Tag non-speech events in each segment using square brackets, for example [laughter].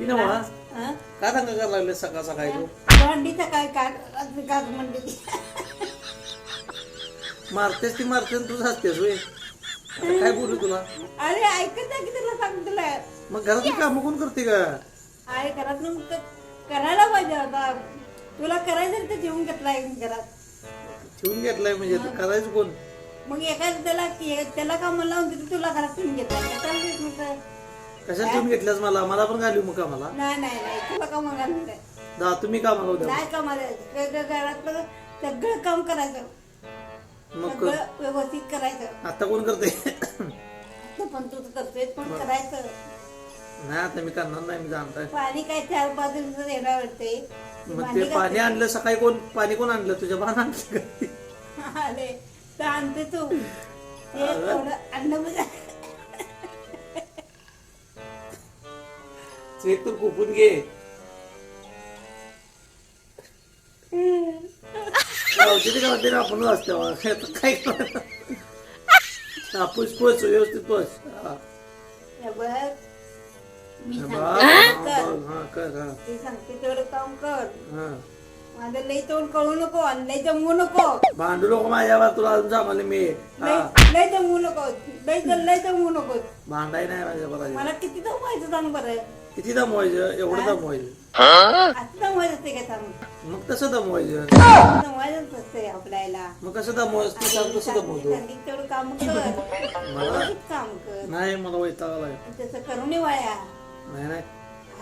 ती ना मला हं? काय सांगा करायला लागले सकाळ सकाळी तू? भांडी सकाळी काढ रात्री काढ म्हणते मारतेस ती मारते आणि तूच हसतेस होय. आता काय बोलू तुला? अरे ऐकत नाही की तुला सांग तुला. मग घरातली कामं कोण करते का? अरे घरात मग क- करायला पाहिजे आता. तुला करायचं तर जेवून घेतलाय घरात. ठेवून घेतलाय म्हणजे आता करायचं कोण? मग एखाद त्याला त्याला कामाला लावून देते तुला घरात ठेवून नव्हतं? कशाला ठेवून घेतल्यास मला? मला पण घालू मग कामाला नाही नाही नाही. तुला कामाला दा तुम्ही कामाला उद्या? नाही कामाला घरातलं सगळं काम करायचं. मग सगळं व्यवस्थित करायचं. आता कोण करते? पण तू करतोय पण करायचं. नाही आता मी करणार नाही मी जाणताय. पाणी काय चार पाच दिवसात येणार वाटते मग ते पाणी आणलं सकाळी कोण पाणी कोण आणलं? तुझ्या बाण आणलं का? आले तर आणते तू. ते थोडं अन्न म्हणजे ते तर कुपून घे. औषधी गावते आपण असते काय? कापूस पोच व्यवस्थित पोच मी हा, सांगते बघ, कर. बघ, हा, कर हा. ते सांगते तेवढं काम कर. हा. माझं लई तोंड कळू नको आणि लई जमवू नको. भांडू नको माझ्यावर तुला अजून सांगाले मी. लई जमवू नको. लई लई जमवू नको. भांडाय नाही माझ्यावर मला किती जमवायचं सांग बरं. किती दमवायचं एवढं दमवायचं असते का सांग मग कसं दमवायचं असते आपल्याला. मग कसं दमवायचं तू सांग कसं दमवतो तेवढं काम कर. व्यवस्थित काम कर. नाही मला वैताग आलाय. तसं करू नये बाया नाही नाही.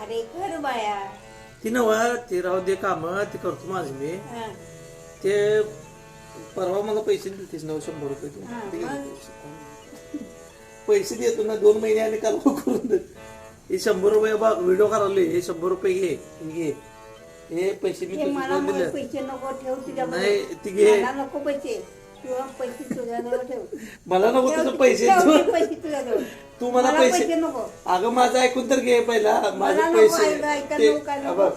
अरे कर बाया. ती नव ती राहू दे काम ती करतो माझी मी. हं. ते परवा मला पैसे दिलतीस नऊ शंभर रुपये तू. हा, ते घे मग? पैसे. देतो ना दोन महिन्याने काल करून दे हे शंभर रुपये बघ व्हिडिओ करावले हे शंभर रुपये घे हे घे. हे पैसे मी दिले. पैसे नको ठेव तुझ्यामध्ये. नाही ती घे. मला नको पैसे. किंवा पैसे तुझ्याजवळ ठेव. मला नको तुझं पैसे. ठेव तू ते पैसे तुझ्याजवळ तू मला पैसे नको. अगं माझं ऐकून तर घे पहिला. माझे नको पैसे ते- नको, काय नको. बघ,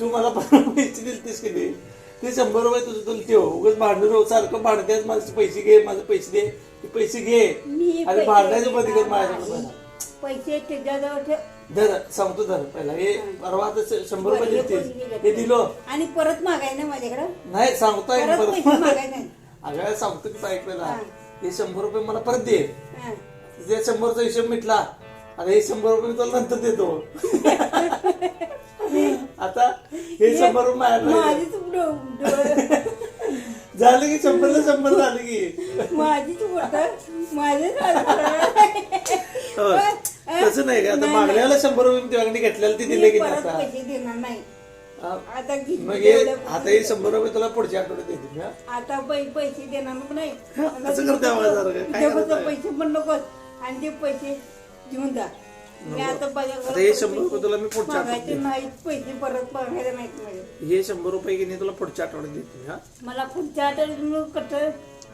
तू मला [laughs] पैसे दिलतीस की नाही? ते शंभर रुपये तुझं तुला ठेव. उगाच भांडू नको सारखं भांडतेस. माझे पैसे घे माझे पैसे दे. ते पैसे घे. मी आणि पैसे भांडायचं बंद कर देणार माझ्याकडे नाही. पैसे तुझ्याजवळ ठेव. धर सांगतो धर पहिला. हे परवा आता श- शंभर रुपये बरं, हे दिलतीस दिले. हे दिलो. आणि परत मागाय ना माझ्याकडं? नाही सांगतोय परत परत. पैसे मागाय नाही. [laughs] अगं सांगतो की ऐक पहिला हा. हे शंभर रुपये मला परत दे. हं. त्या शंभरचा हिशोब मिटला आता हे शंभर रुपये मी तुला नंतर देतो. [laughs] आता हे शंभर रुपये माझ्याकडे माझीच डो- डो- [laughs] झालं की शंभरला शंभर झालं की. माझीच बोट. माझेच. तसं नाही का? आता मागल्याला शंभर रुपये मी तुझ्याकडे घेतलेलं ते दिले की नाही परत आता. पैसे देणार नाही. हा. आता घे- मग हे एवढं- आता हे शंभर रुपये तुला पुढच्या आठवड्यात देते मी? आता पै- पैसे देणार नाही. असं करते काय? पैसे पण नको आणि ते पैसे घेऊन जा. मी आता बघा आता हे शंभर रुपये तुला मी पुढच्या आठवड्यात मागायचे नाहीत. पैसे परत मागायचे नाहीत माझे. हे शंभर रुपये की नाही तुला पुढच्या आठवड्यात देते मी मला पुढच्या आठवड्यात मी कसं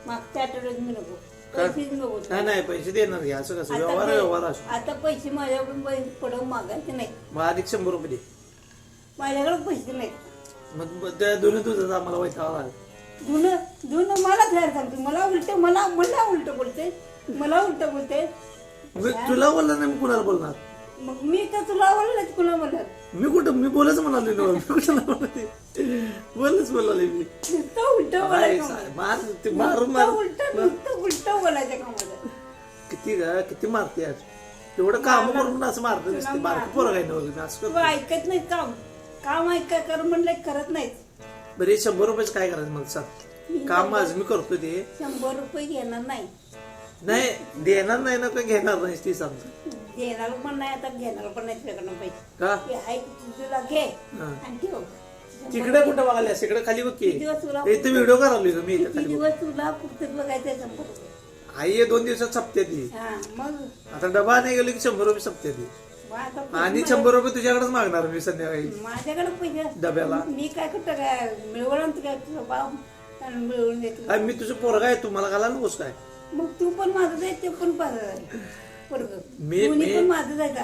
मागच्या आठवड्यात मी नको. पैसेच नको नाही नाही पैसे देणार घे असं कसं? व्यवहार व्यवहार असो. आता पैसे माझ्याकडून पुढं मागायचे नाही मग अधिक शंभर रुपये दे. माझ्याकडे पैसे नाहीत. मग त्या दोन्ही तुझं आम्हाला वैताग आला. जुनं जुनं मला बाहेर सांगते मला उलट मला मला उलट बोलते मला उलट बोलते मग तुला बोलणार नाही मी कुणाला बोलणार? मग मी तर तुला बोलले कुणा म्हणत मी कुठं मी बोलच म्हणाले ना मी कुठं बोलच बोलाले मी. नुसतं उलट काय बोलायचं. मार ते मारून मार. उलट किती ग किती मारते आज? एवढं काम करून असं मारत नसते बारकं पोरं काय नव्हतं असं तू करतो. ऐकत नाही काम. काम ऐक कर म्हणलं करत नाहीत बरं शंभर रुपयेच काय करायचं मला सांग? काम माझं मी करतो ते. शंभर रुपये घेणार नाही. नाही देणार नाही ना का घेणार नाही ती सांग. देणार पण नाही आता घेणार पण नाही तुझ्याकडनं पैसे. का? ऐक तुला घे हा. आणि ठेव. तिकडे कुठं बघायला? तिकडे खाली बघ की. दिवस तुला इथे व्हिडिओ करावली का मी इथे किती खाली बघ. दिवस तुला पुस्तक बघायचं शंभर रुपये? आई हे दोन दिवसात सपते ती. हा मग? आता डबा नाही गेलो की शंभर रुपये सपते ती. मग आता आणि शंभर रुपये तुझ्याकडेच मागणार मी संध्याकाळी. माझ्याकडे पैसे डब्याला. मी काय करतो काय मिळवून काय? तुझा भाव आणि मिळवून देतो? मी तुझं पोरगा आहे तू मला घाला नकोस काय? मग तू पण माझं आहे ते पण माझं पोरगं. मी- दोन्ही मी- पण माझं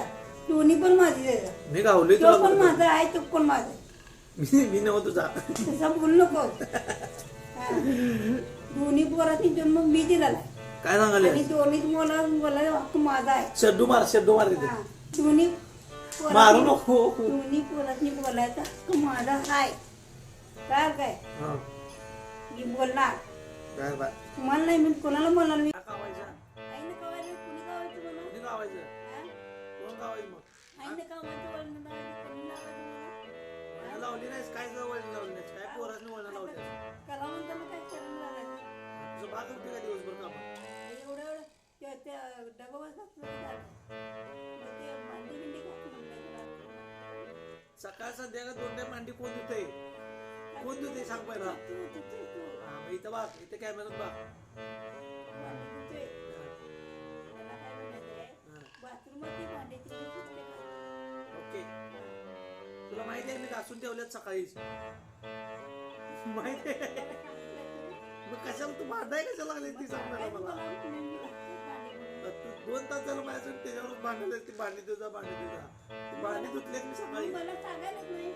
दोन्ही पण माझी का मी गावलोय तो तुला पण माझा आहे तो पण माझा आहे. मी मी नव्ह तुझा तसा बोलू नको. हा. दोन्ही पोराची जन्म मी आहे काय सांगाले आणि दोन्ही मला मला हक्क माझा आहे. शड्डू मार शड्डू मार तिथे. हा. दोन्ही मारू नको. दोन्ही पोरांनी बोलायचा हक्क माझा हाय. काय काय? हा. मी बोलणार. तुम्हाला नाही मी कोणाला बोलणार मी? का कावायचं आईने कवायचं कुणी कवायचं मला? कोणी कावायचं? कोण कावायचं मग? आईने कवायचं वळण लावायचं कोणी लावायचं मला? वळणं लावली नाहीस? काय जवळ लावली नाहीस? काय सकाळ संध्याकाळ दोन टाइम मांडी कोण धुते कोण देते सांग पहिला. हा, मग इथं बघ इथं कॅमेरात बघ. काय ओके. तुला माहिती आहे मी घासून ठेवल्यात सकाळीच माहिती आहे. मग कशाला तू भांडाय कशाला लागले ती सांग मला. दोन तास झालं माझ्यासोबत त्याच्यावर भांडले ती भांडी तुझा भांडी तुझा ती भांडी धुतल्यात मी मग सकाळी मला सांगायलाच नाही.